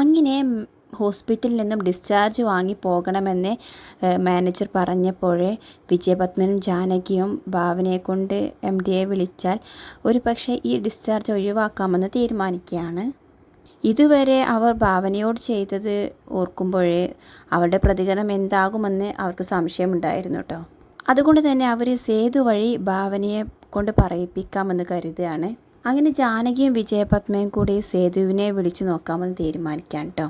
അങ്ങനെ ഹോസ്പിറ്റലിൽ നിന്നും ഡിസ്ചാർജ് വാങ്ങി പോകണമെന്ന് മാനേജർ പറഞ്ഞപ്പോഴേ വിജയപത്മനും ജാനകിയും ഭാവനയെ കൊണ്ട് എം ഡിയെ വിളിച്ചാൽ ഒരു പക്ഷേ ഈ ഡിസ്ചാർജ് ഒഴിവാക്കാമെന്ന് തീരുമാനിക്കുകയാണ്. ഇതുവരെ അവർ ഭാവനയോട് ചെയ്തത് ഓർക്കുമ്പോഴേ അവരുടെ പ്രതികരണം എന്താകുമെന്ന് അവർക്ക് സംശയമുണ്ടായിരുന്നു കേട്ടോ. അതുകൊണ്ട് തന്നെ അവർ സേതു വഴി ഭാവനയെ കൊണ്ട് പറയിപ്പിക്കാമെന്ന് കരുതുകയാണ്. അങ്ങനെ ജാനകിയും വിജയപത്മയും കൂടി സേതുവിനെ വിളിച്ചു നോക്കാമെന്ന് തീരുമാനിക്കാൻ കേട്ടോ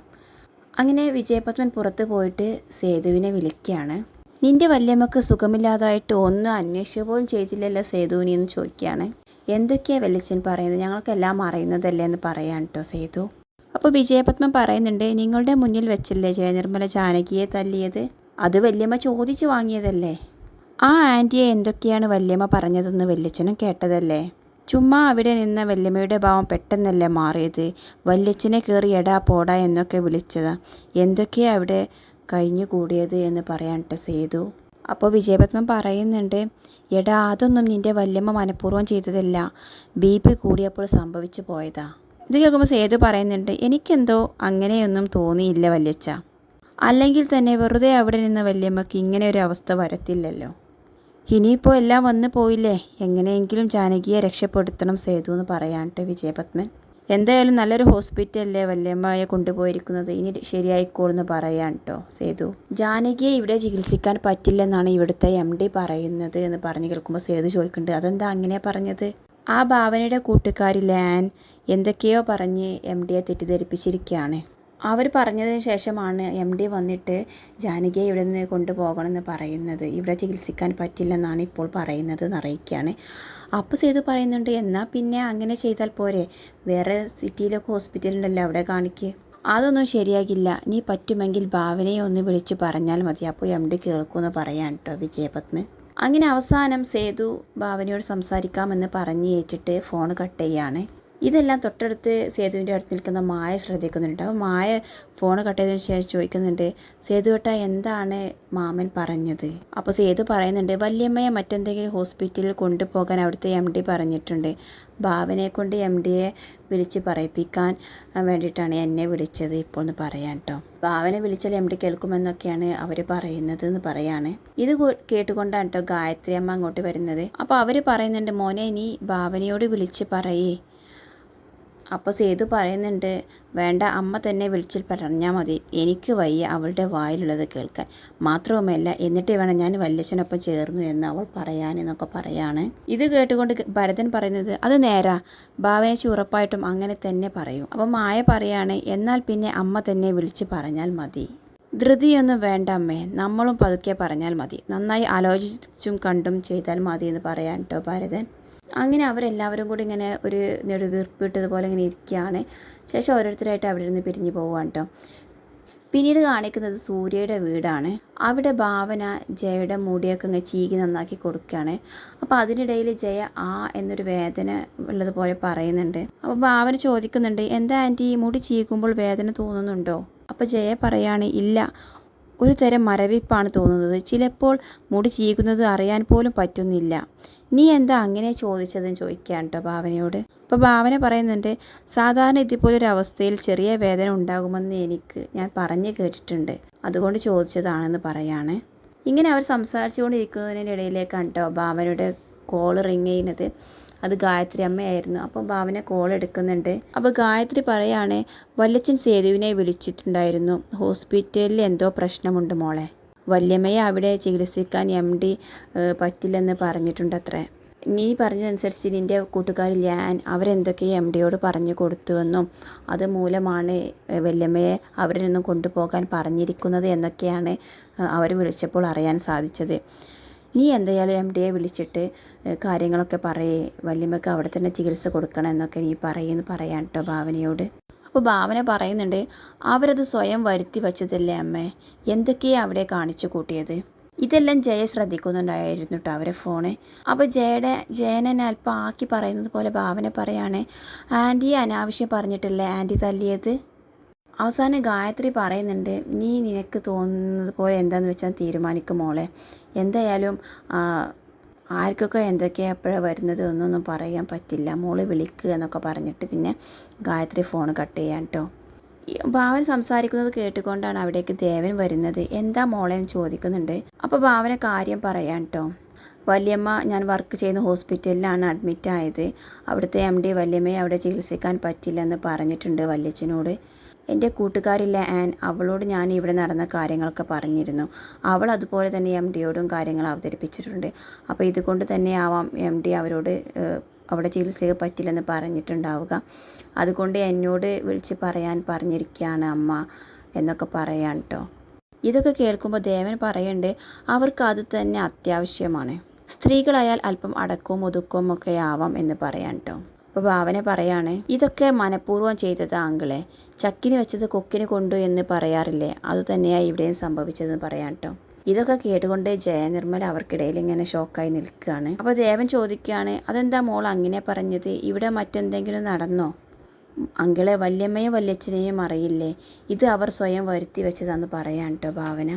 അങ്ങനെ വിജയപത്മൻ പുറത്ത് പോയിട്ട് സേതുവിനെ വിളിക്കുകയാണ്. നിന്റെ വല്യമ്മക്ക് സുഖമില്ലാതായിട്ട് ഒന്നും അന്വേഷിക്കുക പോലും ചെയ്തില്ലല്ലോ സേതുവിനെ എന്ന് ചോദിക്കുകയാണ്. എന്തൊക്കെയാ വെല്ലച്ചൻ പറയുന്നത്? ഞങ്ങൾക്കെല്ലാം അറിയുന്നതല്ലേ എന്ന് പറയാൻ കേട്ടോ സേതു. അപ്പോൾ വിജയപത്മൻ പറയുന്നുണ്ട് നിങ്ങളുടെ മുന്നിൽ വെച്ചല്ലേ ജയനിർമ്മല ജാനകിയെ തല്ലിയത്? അത് വല്യമ്മ ചോദിച്ചു വാങ്ങിയതല്ലേ? ആ ആന്റിയെ എന്തൊക്കെയാണ് വല്യമ്മ പറഞ്ഞതെന്ന് വല്യച്ഛനും കേട്ടതല്ലേ? ചുമ്മാ അവിടെ നിന്ന വല്യമ്മയുടെ ഭാവം പെട്ടെന്നല്ലേ മാറിയത്? വല്യച്ഛനെ കയറി എടാ പോടാ എന്നൊക്കെ വിളിച്ചതാ. എന്തൊക്കെയാ അവിടെ കഴിഞ്ഞു കൂടിയത് എന്ന് പറയാനിട്ട് സേതു. അപ്പോൾ വിജയപത്മൻ പറയുന്നുണ്ട് എടാ അതൊന്നും നിന്റെ വല്യമ്മ മനഃപൂർവം ചെയ്തതല്ല. ബി പി കൂടിയപ്പോൾ സംഭവിച്ചു പോയതാ. ഇത് കേൾക്കുമ്പോൾ സേതു പറയുന്നുണ്ട് എനിക്കെന്തോ അങ്ങനെയൊന്നും തോന്നിയില്ല വല്യച്ഛ. അല്ലെങ്കിൽ തന്നെ വെറുതെ അവിടെ നിന്ന വല്യമ്മക്ക് ഇങ്ങനെ ഒരു അവസ്ഥ വരത്തില്ലല്ലോ. ഇനിയിപ്പോൾ എല്ലാം വന്നു പോയില്ലേ? എങ്ങനെയെങ്കിലും ജാനകിയെ രക്ഷപ്പെടുത്തണം സേതു എന്ന് പറയാൻട്ട് വിജയപത്മൻ. എന്തായാലും നല്ലൊരു ഹോസ്പിറ്റലിലെ വല്യമ്മയെ കൊണ്ടുപോയിരിക്കുന്നത്? ഇനി ശരിയായിക്കോളെന്ന് പറയാൻ കേട്ടോ സേതു? ജാനകിയെ ഇവിടെ ചികിത്സിക്കാൻ പറ്റില്ലെന്നാണ് ഇവിടുത്തെ എം ഡി പറയുന്നത് എന്ന് പറഞ്ഞ് കേൾക്കുമ്പോൾ സേതു ചോദിക്കുന്നുണ്ട്. അതെന്താ അങ്ങനെ പറഞ്ഞത്? ആ ഭാവനയുടെ കൂട്ടുകാരി ലാൻ എന്തൊക്കെയോ പറഞ്ഞ് എം ഡിയെ തെറ്റിദ്ധരിപ്പിച്ചിരിക്കുകയാണ്. അവർ പറഞ്ഞതിന് ശേഷമാണ് എം ഡി വന്നിട്ട് ജാനകിയെ ഇവിടെ നിന്ന് കൊണ്ടുപോകണമെന്ന് പറയുന്നത്. ഇവിടെ ചികിത്സിക്കാൻ പറ്റില്ലെന്നാണ് ഇപ്പോൾ പറയുന്നത് എന്നറിയിക്കുകയാണ് അപ്പോൾ സേതു പറയുന്നുണ്ട് എന്നാൽ പിന്നെ അങ്ങനെ ചെയ്താൽ പോരെ? വേറെ സിറ്റിയിലൊക്കെ ഹോസ്പിറ്റലുണ്ടല്ലോ അവിടെ കാണിക്ക്. അതൊന്നും ശരിയാകില്ല. നീ പറ്റുമെങ്കിൽ ഭാവനയെ ഒന്ന് വിളിച്ച് പറഞ്ഞാൽ മതി. അപ്പോൾ എം ഡി കേൾക്കുമെന്ന് പറയാൻ കേട്ടോ വിജയപത്മൻ. അങ്ങനെ അവസാനം സേതു ഭാവനയോട് സംസാരിക്കാമെന്ന് പറഞ്ഞ് ഏറ്റിട്ട് ഫോൺ കട്ട് ചെയ്യാണ്. ഇതെല്ലാം തൊട്ടടുത്ത് സേതുവിന്റെ അടുത്ത് നിൽക്കുന്ന മായ ശ്രദ്ധിക്കുന്നുണ്ട്. അപ്പോൾ മായ ഫോൺ കട്ട് ചെയ്തതിന് ശേഷം ചോദിക്കുന്നുണ്ട് സേതുവേട്ട എന്താണ് മാമൻ പറഞ്ഞത്? അപ്പോൾ സേതു പറയുന്നുണ്ട് വല്യമ്മയെ മറ്റെന്തെങ്കിലും ഹോസ്പിറ്റലിൽ കൊണ്ടുപോകാൻ അവിടുത്തെ എം ഡി പറഞ്ഞിട്ടുണ്ട്. ഭാവനയെ കൊണ്ട് എം ഡിയെ വിളിച്ച് പറയിപ്പിക്കാൻ വേണ്ടിയിട്ടാണ് എന്നെ വിളിച്ചത് ഇപ്പോൾ എന്ന് പറയാൻ കേട്ടോ ഭാവനെ വിളിച്ചാൽ എം ഡി കേൾക്കുമെന്നൊക്കെയാണ് അവർ പറയുന്നത് എന്ന് പറയാണ്. ഇത് കേട്ടുകൊണ്ടാണ് കേട്ടോ ഗായത്രി അമ്മ അങ്ങോട്ട് വരുന്നത്. അപ്പോൾ അവർ പറയുന്നുണ്ട് മോനെ നീ ഭാവനയോട് വിളിച്ച് പറയേ. അപ്പോൾ സേതു പറയുന്നുണ്ട് വേണ്ട അമ്മ തന്നെ വിളിച്ചിൽ പറഞ്ഞാൽ മതി. എനിക്ക് വയ്യ അവളുടെ വായിലുള്ളത് കേൾക്കാൻ. മാത്രവുമല്ല എന്നിട്ട് വേണം ഞാൻ വല്യച്ഛനൊപ്പം ചേർന്നു എന്ന് അവൾ പറയാൻ എന്നൊക്കെ പറയാണ്. ഇത് കേട്ടുകൊണ്ട് ഭരതൻ പറയുന്നത് അത് നേരാ. ഭാവനച്ച് ഉറപ്പായിട്ടും അങ്ങനെ തന്നെ പറയും. അപ്പം മായ പറയാണ് എന്നാൽ പിന്നെ അമ്മ തന്നെ വിളിച്ച് പറഞ്ഞാൽ മതി. ധൃതിയൊന്നും വേണ്ട അമ്മേ. നമ്മളും പതുക്കെ പറഞ്ഞാൽ മതി. നന്നായി ആലോചിച്ചും കണ്ടും ചെയ്താൽ മതി എന്ന് പറയാൻ കേട്ടോ ഭരതൻ. അങ്ങനെ അവരെല്ലാവരും കൂടി ഇങ്ങനെ ഒരു നെടുവീർപ്പിട്ടതുപോലെ ഇങ്ങനെ ഇരിക്കുകയാണ്. ശേഷം ഓരോരുത്തരായിട്ട് അവിടെ നിന്ന് പിരിഞ്ഞു പോവുകയാണ് കേട്ടോ പിന്നീട് കാണിക്കുന്നത് സൂര്യയുടെ വീടാണ്. അവിടെ ഭാവന ജയയുടെ മുടിയൊക്കെ ഇങ്ങനെ ചീകി നന്നാക്കി കൊടുക്കുകയാണ്. അപ്പോൾ അതിനിടയിൽ ജയ ആ എന്നൊരു വേദന ഉള്ളതുപോലെ പറയുന്നുണ്ട്. അപ്പോൾ ഭാവന ചോദിക്കുന്നുണ്ട് എന്താ ആന്റി മുടി ചീകുമ്പോൾ വേദന തോന്നുന്നുണ്ടോ? അപ്പോൾ ജയ പറയാണ് ഇല്ല ഒരു തരം മരവിപ്പാണ് തോന്നുന്നത്. ചിലപ്പോൾ മുടി ചീകുന്നത് അറിയാൻ പോലും പറ്റുന്നില്ല. നീ എന്താ അങ്ങനെ ചോദിച്ചതെന്ന് ചോദിക്കാൻ കേട്ടോ ഭാവനയോട്. അപ്പോൾ ഭാവന പറയുന്നുണ്ട് സാധാരണ ഇതുപോലൊരു അവസ്ഥയിൽ ചെറിയ വേദന ഉണ്ടാകുമെന്ന് എനിക്ക് ഞാൻ പറഞ്ഞു കേട്ടിട്ടുണ്ട്. അതുകൊണ്ട് ചോദിച്ചതാണെന്ന് പറയാണ്. ഇങ്ങനെ അവർ സംസാരിച്ചുകൊണ്ടിരിക്കുന്നതിനിടയിലേക്കാണ് കേട്ടോ ഭാവനയുടെ കോൾ റിങ് ചെയ്യുന്നത്. അത് ഗായത്രി അമ്മയായിരുന്നു. അപ്പം ഭാവന കോൾ എടുക്കുന്നുണ്ട്. അപ്പോൾ ഗായത്രി പറയാണ് വല്ലച്ചൻ സേതുവിനെ വിളിച്ചിട്ടുണ്ടായിരുന്നു. ഹോസ്പിറ്റലിൽ എന്തോ പ്രശ്നമുണ്ട് മോളെ. വല്യമ്മയെ അവിടെ ചികിത്സിക്കാൻ എം ഡി പറ്റില്ലെന്ന് പറഞ്ഞിട്ടുണ്ടത്രേ. നീ പറഞ്ഞതനുസരിച്ച് നിന്റെ കൂട്ടുകാർ ഞാൻ അവരെന്തൊക്കെയോ എം ഡിയോട് പറഞ്ഞു കൊടുത്തുവെന്നും അത് മൂലമാണ് വല്യമ്മയെ അവരിൽ നിന്നും കൊണ്ടുപോകാൻ പറഞ്ഞിരിക്കുന്നത് എന്നൊക്കെയാണ് അവർ വിളിച്ചപ്പോൾ അറിയാൻ സാധിച്ചത്. നീ എന്തായാലും എം ഡിയെ വിളിച്ചിട്ട് കാര്യങ്ങളൊക്കെ പറയേ. വല്യമ്മക്ക് അവിടെ തന്നെ ചികിത്സ കൊടുക്കണം എന്നൊക്കെ നീ പറയുമെന്ന് പറയാൻ കേട്ടോ ഭാവനയോട്. അപ്പോൾ ഭാവന പറയുന്നുണ്ട് അവരത് സ്വയം വരുത്തി വച്ചതല്ലേ അമ്മേ? എന്തൊക്കെയാണ് അവിടെ കാണിച്ചു കൂട്ടിയത്? ഇതെല്ലാം ജയ ശ്രദ്ധിക്കുന്നുണ്ടായിരുന്നു കേട്ടോ അവരെ ഫോണ്. അപ്പോൾ ജയയുടെ ജയനെ അല്പം ആക്കി പറയുന്നത് പോലെ ഭാവന പറയാണ് ആന്റിയെ അനാവശ്യം പറഞ്ഞിട്ടല്ലേ ആന്റി തല്ലിയത്? അവസാനം ഗായത്രി പറയുന്നുണ്ട് നീ നിനക്ക് തോന്നുന്നത് പോലെ എന്താണെന്ന് വെച്ചാൽ തീരുമാനിക്കും മോളെ. എന്തായാലും ആർക്കൊക്കെ എന്തൊക്കെയാണ് എപ്പോഴാണ് വരുന്നത് എന്നൊന്നും പറയാൻ പറ്റില്ല. മോൾ വിളിക്കുക എന്നൊക്കെ പറഞ്ഞിട്ട് പിന്നെ ഗായത്രി ഫോൺ കട്ട് ചെയ്യാൻ കേട്ടോ ഭാവൻ സംസാരിക്കുന്നത് കേട്ടുകൊണ്ടാണ് അവിടേക്ക് ദേവൻ വരുന്നത്. എന്താ മോളെ? എന്ന് ചോദിക്കുന്നുണ്ട്. അപ്പോൾ ഭാവന കാര്യം പറയാൻ കേട്ടോ വല്യമ്മ ഞാൻ വർക്ക് ചെയ്യുന്ന ഹോസ്പിറ്റലിലാണ് അഡ്മിറ്റ് ആയത് അവിടുത്തെ എം ഡി വല്യമ്മയെ അവിടെ ചികിത്സിക്കാൻ പറ്റില്ലെന്ന് പറഞ്ഞിട്ടുണ്ട് വല്യച്ഛനോട്. എന്റെ കൂട്ടുകാരില്ല ആൻ. അവളോട് ഞാൻ ഇവിടെ നടന്ന കാര്യങ്ങളൊക്കെ പറഞ്ഞിരുന്നു. അവൾ അതുപോലെ തന്നെ എം ഡിയോടും കാര്യങ്ങൾ അവതരിപ്പിച്ചിട്ടുണ്ട്. അപ്പോൾ ഇതുകൊണ്ട് തന്നെ ആവാം എം ഡി അവരോട് അവിടെ ചികിത്സയ്ക്ക് പറ്റില്ലെന്ന് പറഞ്ഞിട്ടുണ്ടാവുക. അതുകൊണ്ട് എന്നോട് വിളിച്ച് പറയാൻ പറഞ്ഞിരിക്കുകയാണ് അമ്മ എന്നൊക്കെ പറയാൻ കേട്ടോ ഇതൊക്കെ കേൾക്കുമ്പോൾ ദേവൻ പറയുന്നുണ്ട് അവർക്ക് അത് തന്നെ അത്യാവശ്യമാണ്. സ്ത്രീകളായാൽ അല്പം അടക്കവും ഒതുക്കവും ഒക്കെ ആവാം എന്ന് പറയാൻ കേട്ടോ അപ്പോൾ ഭാവന പറയാണ് ഇതൊക്കെ മനഃപൂർവം ചെയ്തത് ആങ്കിളെ. ചക്കിന് വെച്ചത് കൊക്കിന് കൊണ്ടു എന്ന് പറയാറില്ലേ? അതുതന്നെയാണ് ഇവിടെയും സംഭവിച്ചതെന്ന് പറയാം കേട്ടോ ഇതൊക്കെ കേട്ടുകൊണ്ട് ജയനിർമ്മല അവർക്കിടയിൽ ഇങ്ങനെ ഷോക്കായി നിൽക്കുകയാണ്. അപ്പോൾ ദേവൻ ചോദിക്കുകയാണ് അതെന്താ മോൾ അങ്ങനെ പറഞ്ഞത്? ഇവിടെ മറ്റെന്തെങ്കിലും നടന്നോ? അങ്കിളെ വല്യമ്മയും വല്യച്ഛനെയും അറിയില്ലേ? ഇത് അവർ സ്വയം വരുത്തി വെച്ചതാന്ന് പറയാൻ കേട്ടോ ഭാവന.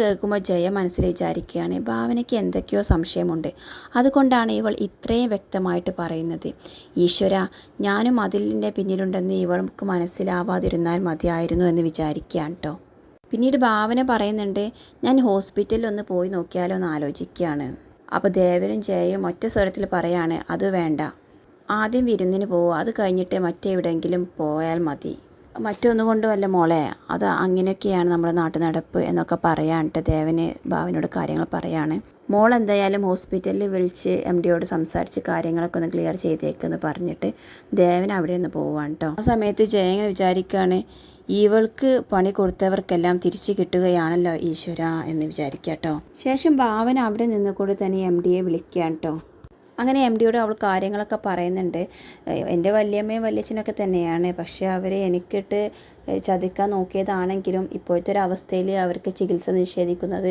കേൾക്കുമ്പോൾ ജയ മനസ്സിൽ വിചാരിക്കുകയാണ് ഭാവനയ്ക്ക് എന്തൊക്കെയോ സംശയമുണ്ട്. അതുകൊണ്ടാണ് ഇവൾ ഇത്രയും വ്യക്തമായിട്ട് പറയുന്നത്. ഈശ്വര ഞാനും അതിലിന്റെ പിന്നിലുണ്ടെന്ന് ഇവൾക്ക് മനസ്സിലാവാതിരുന്നാൽ മതിയായിരുന്നു എന്ന് വിചാരിക്കുകയാണ് കേട്ടോ പിന്നീട് ഭാവന പറയുന്നുണ്ട് ഞാൻ ഹോസ്പിറ്റലിൽ ഒന്ന് പോയി നോക്കിയാലോ എന്ന് ആലോചിക്കുകയാണ്. അപ്പോൾ ദേവനും ജയയും ഒറ്റ സ്വരത്തിൽ പറയാണ് അത് വേണ്ട. ആദ്യം വിരുന്നിന് പോവുക അത് കഴിഞ്ഞിട്ട് മറ്റെവിടെയെങ്കിലും പോയാൽ മതി. മറ്റൊന്നുകൊണ്ട് വല്ല മോളെ അത് അങ്ങനെയൊക്കെയാണ് നമ്മുടെ നാട്ടു നടപ്പ് എന്നൊക്കെ പറയാനിട്ട് ദേവന് ഭാവനോട് കാര്യങ്ങൾ പറയാണ്. മോൾ എന്തായാലും ഹോസ്പിറ്റലിൽ വിളിച്ച് എം ഡിയോട് സംസാരിച്ച് കാര്യങ്ങളൊക്കെ ഒന്ന് ക്ലിയർ ചെയ്തേക്കെന്ന് പറഞ്ഞിട്ട് ദേവൻ അവിടെ നിന്ന് പോവാണ് കേട്ടോ ആ സമയത്ത് ജയങ്ങനെ വിചാരിക്കുകയാണ് ഇവൾക്ക് പണി കൊടുത്തവർക്കെല്ലാം തിരിച്ചു കിട്ടുകയാണല്ലോ ഈശ്വര എന്ന് വിചാരിക്കുക കേട്ടോ ശേഷം ഭാവന അവിടെ നിന്ന് നിന്നുകൊണ്ട് തന്നെ എം ഡിയെ വിളിക്കുകയാണ് കേട്ടോ അങ്ങനെ എം ഡിയോട് അവൾ കാര്യങ്ങളൊക്കെ പറയുന്നുണ്ട്. എന്റെ വല്യമ്മയും വല്യച്ഛനൊക്കെ തന്നെയാണ്. പക്ഷേ അവർ എനിക്കിട്ട് ചതിക്കാൻ നോക്കിയതാണെങ്കിലും ഇപ്പോഴത്തെ ഒരു അവസ്ഥയിൽ അവർക്ക് ചികിത്സ നിഷേധിക്കുന്നത്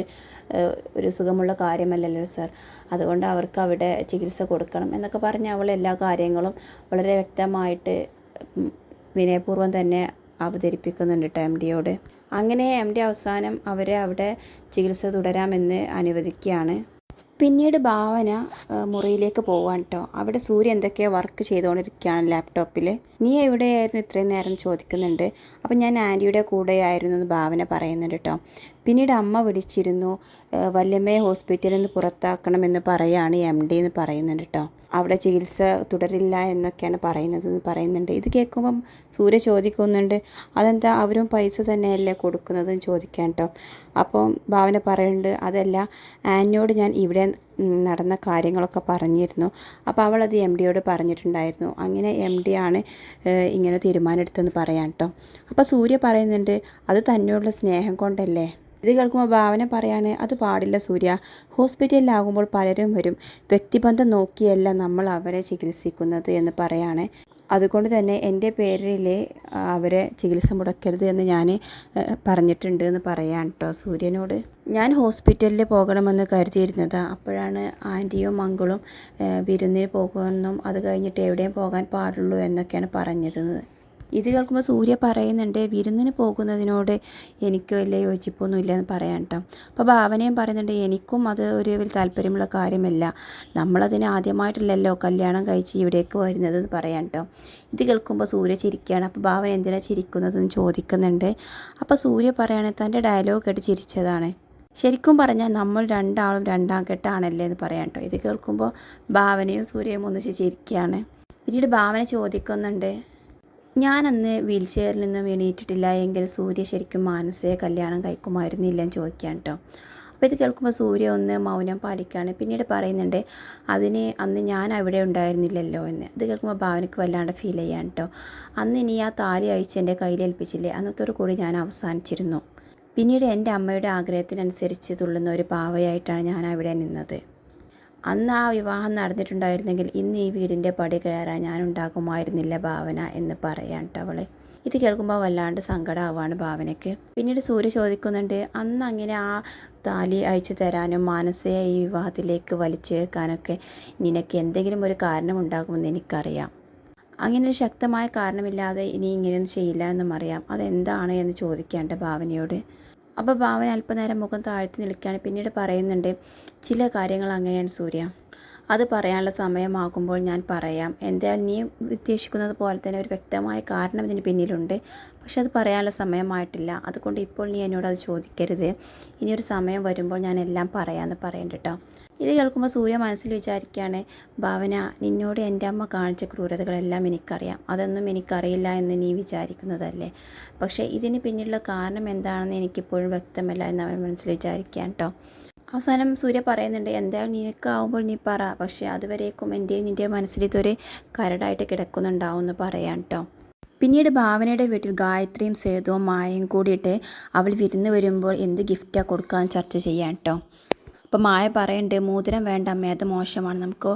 ഒരു സുഖമുള്ള കാര്യമല്ലല്ലോ സർ. അതുകൊണ്ട് അവർക്ക് അവിടെ ചികിത്സ കൊടുക്കണം എന്നൊക്കെ പറഞ്ഞ് അവൾ എല്ലാ കാര്യങ്ങളും വളരെ വ്യക്തമായിട്ട് വിനയപൂർവം തന്നെ അവതരിപ്പിക്കുന്നുണ്ട് കേട്ടോ എം ഡിയോട് അങ്ങനെ എം ഡി അവസാനം അവരെ അവിടെ ചികിത്സ തുടരാമെന്ന് അനുവദിക്കുകയാണ്. പിന്നീട് ഭാവന മുറിയിലേക്ക് പോവാൻ കേട്ടോ അവിടെ സൂര്യ എന്തൊക്കെയോ വർക്ക് ചെയ്തുകൊണ്ടിരിക്കുകയാണ് ലാപ്ടോപ്പിൽ നീ എവിടെയായിരുന്നു ഇത്രയും നേരം ചോദിക്കുന്നുണ്ട്? അപ്പം ഞാൻ ആന്റിയുടെ കൂടെയായിരുന്നു എന്ന് ഭാവന പറയുന്നുണ്ട് കേട്ടോ പിന്നീട് അമ്മ വിളിച്ചിരുന്നു വല്യമ്മയെ ഹോസ്പിറ്റലിൽ നിന്ന് പുറത്താക്കണമെന്ന് പറയാണ് എം ഡി എന്ന് പറയുന്നുണ്ട് കേട്ടോ അവിടെ ചികിത്സ തുടരില്ല എന്നൊക്കെയാണ് പറയുന്നത് പറയുന്നുണ്ട്. ഇത് കേൾക്കുമ്പം സൂര്യ ചോദിക്കുന്നുണ്ട് അതെന്താ അവരും പൈസ തന്നെയല്ലേ കൊടുക്കുന്നതെന്ന് ചോദിക്കാൻ കേട്ടോ അപ്പം ഭാവന പറയുന്നുണ്ട് അതല്ല ആനിയോട് ഞാൻ ഇവിടെ നടന്ന കാര്യങ്ങളൊക്കെ പറഞ്ഞിരുന്നു. അപ്പോൾ അവൾ അത് എം ഡിയോട് പറഞ്ഞിട്ടുണ്ടായിരുന്നു. അങ്ങനെ എം ഡി ആണ് ഇങ്ങനെ തീരുമാനമെടുത്തെന്ന് പറയാം കേട്ടോ അപ്പോൾ സൂര്യ പറയുന്നുണ്ട് അത് തന്നോടുള്ള സ്നേഹം കൊണ്ടല്ലേ? ഇത് കേൾക്കുമ്പോൾ ഭാവന പറയാണ് അത് പാടില്ല സൂര്യ. ഹോസ്പിറ്റലിലാകുമ്പോൾ പലരും വരും. വ്യക്തിബന്ധം നോക്കിയല്ല നമ്മൾ അവരെ ചികിത്സിക്കുന്നത് എന്ന് പറയാണ്. അതുകൊണ്ട് തന്നെ എന്റെ പേരിൽ അവരെ ചികിത്സ മുടക്കരുത് എന്ന് ഞാൻ പറഞ്ഞിട്ടുണ്ട് എന്ന് പറയാം കേട്ടോ സൂര്യനോട്. ഞാൻ ഹോസ്പിറ്റലിൽ പോകണമെന്ന് കരുതിയിരുന്നത്. അപ്പോഴാണ് ആന്റിയും മംഗളും വിരുന്നിന് പോകുമെന്നും അത് കഴിഞ്ഞിട്ട് എവിടെയും പോകാൻ പാടുള്ളൂ എന്നൊക്കെയാണ് പറഞ്ഞത് ഇത് കേൾക്കുമ്പോൾ സൂര്യ പറയുന്നുണ്ട് വിരുന്നിന് പോകുന്നതിനോട് എനിക്ക് വലിയ യോജിപ്പൊന്നും ഇല്ലെന്ന് പറയാൻ കേട്ടോ അപ്പോൾ ഭാവനയും പറയുന്നുണ്ട് എനിക്കും അത് ഒരു വലിയ താല്പര്യമുള്ള കാര്യമല്ല. നമ്മളതിന് ആദ്യമായിട്ടില്ലല്ലോ കല്യാണം കഴിച്ച് ഇവിടേക്ക് വരുന്നത് എന്ന് പറയാൻ കേട്ടോ ഇത് കേൾക്കുമ്പോൾ സൂര്യ ചിരിക്കുകയാണ് അപ്പോൾ ഭാവന എന്തിനാണ് ചിരിക്കുന്നതെന്ന് ചോദിക്കുന്നുണ്ട്. അപ്പോൾ സൂര്യ പറയുകയാണെങ്കിൽ തന്റെ ഡയലോഗ് കേട്ട് ചിരിച്ചതാണ്. ശരിക്കും പറഞ്ഞാൽ നമ്മൾ രണ്ടാളും രണ്ടാം കെട്ടാണല്ലേ എന്ന് പറയാം കേട്ടോ ഇത് കേൾക്കുമ്പോൾ ഭാവനയും സൂര്യയും ഒന്നിച്ച് ചിരിക്കുകയാണ് പിന്നീട് ഭാവന ചോദിക്കുന്നുണ്ട് ഞാൻ അന്ന് വീൽ ചെയറിൽ നിന്നും എണീറ്റിട്ടില്ല. എങ്കിൽ സൂര്യ ശരിക്കും മാനസിക കല്യാണം കഴിക്കുമായിരുന്നില്ല എന്ന് ചോദിക്കാൻ കേട്ടോ അപ്പോൾ ഇത് കേൾക്കുമ്പോൾ സൂര്യ ഒന്ന് മൗനം പാലിക്കുകയാണ്. പിന്നീട് പറയുന്നുണ്ട് അതിന് അന്ന് ഞാൻ അവിടെ ഉണ്ടായിരുന്നില്ലല്ലോ എന്ന്. ഇത് കേൾക്കുമ്പോൾ ഭാവനയ്ക്ക് വല്ലാണ്ട് ഫീൽ ചെയ്യാൻ കേട്ടോ അന്ന് ഇനി ആ താലി അഴിച്ച് എന്റെ കയ്യിൽ ഏൽപ്പിച്ചില്ലേ? അന്നത്തോടു കൂടി ഞാൻ അവസാനിച്ചിരുന്നു. പിന്നീട് എന്റെ അമ്മയുടെ ആഗ്രഹത്തിനനുസരിച്ച് തുള്ളുന്ന ഒരു പാവയായിട്ടാണ് ഞാൻ അവിടെ നിന്നത്. അന്ന് ആ വിവാഹം നടന്നിട്ടുണ്ടായിരുന്നെങ്കിൽ ഇന്ന് ഈ വീടിന്റെ പടി കയറാൻ ഞാൻ ഉണ്ടാകുമായിരുന്നില്ല ഭാവന എന്ന് പറയാൻ അവളെ. ഇത് കേൾക്കുമ്പോൾ വല്ലാണ്ട് സങ്കടമാവാണ് ഭാവനയ്ക്ക്. പിന്നീട് സൂര്യ ചോദിക്കുന്നുണ്ട് അന്ന് അങ്ങനെ ആ താലി അയച്ചു തരാനും മാനസയെ ഈ വിവാഹത്തിലേക്ക് വലിച്ചേക്കാനൊക്കെ നിനക്ക് എന്തെങ്കിലും ഒരു കാരണം ഉണ്ടാകുമെന്ന് എനിക്കറിയാം. അങ്ങനെ ഒരു ശക്തമായ കാരണമില്ലാതെ ഇനി ഇങ്ങനെയൊന്നും ചെയ്യില്ല എന്നും അറിയാം. അതെന്താണ് എന്ന് ചോദിക്കേണ്ട ഭാവനയോട്. അപ്പോൾ ഭാവൻ അല്പനേരം മുഖം താഴ്ത്തി നിൽക്കുകയാണ്. പിന്നീട് പറയുന്നുണ്ട് ചില കാര്യങ്ങൾ അങ്ങനെയാണ് സൂര്യ. അത് പറയാനുള്ള സമയമാകുമ്പോൾ ഞാൻ പറയാം. എന്തായാലും നീ ഉദ്ദേശിക്കുന്നത് പോലെ തന്നെ ഒരു വ്യക്തമായ കാരണം ഇതിന് പിന്നിലുണ്ട്. പക്ഷെ അത് പറയാനുള്ള സമയമായിട്ടില്ല. അതുകൊണ്ട് ഇപ്പോൾ നീ എന്നോട് അത് ചോദിക്കരുത്. ഇനിയൊരു സമയം വരുമ്പോൾ ഞാൻ എല്ലാം പറയാമെന്ന് പറയണ്ട കേട്ടോ ഇത് കേൾക്കുമ്പോൾ സൂര്യ മനസ്സിൽ വിചാരിക്കുകയാണ് ഭാവന നിന്നോട് എന്റെ അമ്മ കാണിച്ച ക്രൂരതകളെല്ലാം എനിക്കറിയാം. അതൊന്നും എനിക്കറിയില്ല എന്ന് നീ വിചാരിക്കുന്നതല്ലേ? പക്ഷേ ഇതിന് പിന്നിലുള്ള കാരണം എന്താണെന്ന് എനിക്കിപ്പോഴും വ്യക്തമല്ല എന്ന് അവൻ മനസ്സിൽ വിചാരിക്കുകയാണ് കേട്ടോ. അവസാനം സൂര്യ പറയുന്നുണ്ട് എന്തായാലും നിനക്കാവുമ്പോൾ നീ പറ. പക്ഷേ അതുവരേക്കും എന്റെയും നിന്റെ മനസ്സിൽ ഇതൊരു കരടായിട്ട് കിടക്കുന്നുണ്ടാവും എന്ന് പറയാം കേട്ടോ. പിന്നീട് ഭാവനയുടെ വീട്ടിൽ ഗായത്രിയും സേതുവും മായയും കൂടിയിട്ട് അവൾ വിരുന്ന് വരുമ്പോൾ എന്ത് ഗിഫ്റ്റാണ് കൊടുക്കാൻ ചർച്ച ചെയ്യാം കേട്ടോ. അപ്പോൾ മായ പറയുന്നുണ്ട് മോതിരം വേണ്ട അമ്മേ അത് മോശമാണ് നമുക്ക്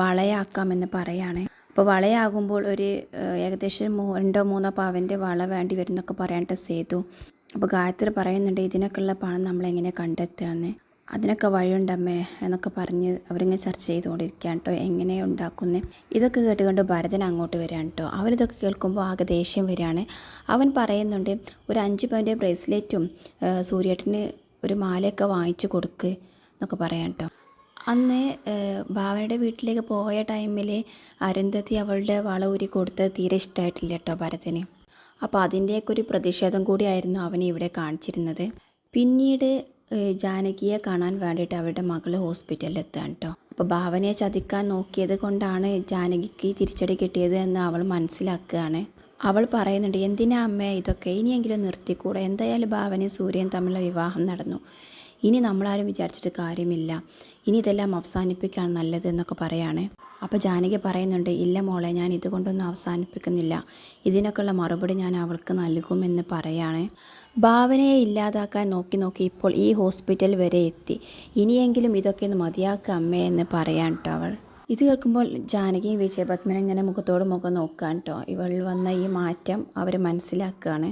വളയാക്കാമെന്ന് പറയാണ്. അപ്പോൾ വളയാകുമ്പോൾ ഒരു ഏകദേശം രണ്ടോ മൂന്നോ പവന്റെ വള വേണ്ടി വരും എന്നൊക്കെ പറയാണ്ട് സേതു. അപ്പോൾ ഗായത്രി പറയുന്നുണ്ട് ഇതിനൊക്കെയുള്ള പണം നമ്മളെങ്ങനെ കണ്ടെത്തുകയെന്ന് അതിനൊക്കെ വഴിയുണ്ടമ്മേ എന്നൊക്കെ പറഞ്ഞ് അവരിങ്ങനെ ചർച്ച ചെയ്തുകൊണ്ടിരിക്കുകയാണ് കേട്ടോ എങ്ങനെ ഉണ്ടാക്കുന്നത് ഇതൊക്കെ കേട്ടുകൊണ്ട് ഭരതൻ അങ്ങോട്ട് വരികയാണ് കേട്ടോ. അവരിതൊക്കെ കേൾക്കുമ്പോൾ ആകെ ദേഷ്യം വരികയാണ്. അവൻ പറയുന്നുണ്ട് ഒരു അഞ്ച് പവന്റെ ബ്രേസ്ലെറ്റും സൂര്യേട്ടന് ഒരു മാലയൊക്കെ വാങ്ങിച്ചു കൊടുക്ക് എന്നൊക്കെ പറയാം കേട്ടോ അന്ന് ഭാവനയുടെ വീട്ടിലേക്ക് പോയ ടൈമിൽ അരുന്ധതി അവളുടെ വള ഊരി കൊടുത്തത് തീരെ ഇഷ്ടമായിട്ടില്ല കേട്ടോ ഭരതന്. അപ്പോൾ അതിന്റെയൊക്കെ ഒരു പ്രതിഷേധം കൂടിയായിരുന്നു അവനെ ഇവിടെ കാണിച്ചിരുന്നത്. പിന്നീട് ജാനകിയെ കാണാൻ വേണ്ടിയിട്ട് അവരുടെ മകൾ ഹോസ്പിറ്റലിൽ എത്തുകയാണ് കേട്ടോ അപ്പോൾ ഭാവനയെ ചതിക്കാൻ നോക്കിയത് കൊണ്ടാണ് ജാനകിക്ക് തിരിച്ചടി കിട്ടിയത് എന്ന് അവൾ മനസ്സിലാക്കുകയാണ്. അവൾ പറയുന്നുണ്ട് എന്തിനാ അമ്മേ ഇതൊക്കെ? ഇനിയെങ്കിലും നിർത്തിക്കൂടെ? എന്തായാലും ഭാവനയും സൂര്യൻ തമ്മിലുള്ള വിവാഹം നടന്നു. ഇനി നമ്മളാരും വിചാരിച്ചിട്ട് കാര്യമില്ല. ഇനി ഇതെല്ലാം അവസാനിപ്പിക്കുകയാണ് നല്ലത് എന്നൊക്കെ പറയുകയാണ് അപ്പോൾ ജാനകി പറയുന്നുണ്ട് ഇല്ല മോളെ ഞാൻ ഇതുകൊണ്ടൊന്നും അവസാനിപ്പിക്കുന്നില്ല. ഇതിനൊക്കെയുള്ള മറുപടി ഞാൻ അവൾക്ക് നൽകുമെന്ന് പറയാണ്. ഭാവനയെ ഇല്ലാതാക്കാൻ നോക്കി നോക്കി ഇപ്പോൾ ഈ ഹോസ്പിറ്റൽ വരെ എത്തി. ഇനിയെങ്കിലും ഇതൊക്കെ ഒന്ന് മതിയാക്കുക അമ്മേ എന്ന് പറയാൻ കേട്ടോ അവൾ. ഇത് കേൾക്കുമ്പോൾ ജാനകിയും വിജയപത്മനും ഇങ്ങനെ മുഖത്തോട് മുഖം നോക്കാൻ കേട്ടോ ഇവൾ വന്ന ഈ മാറ്റം അവർ മനസ്സിലാക്കുകയാണ്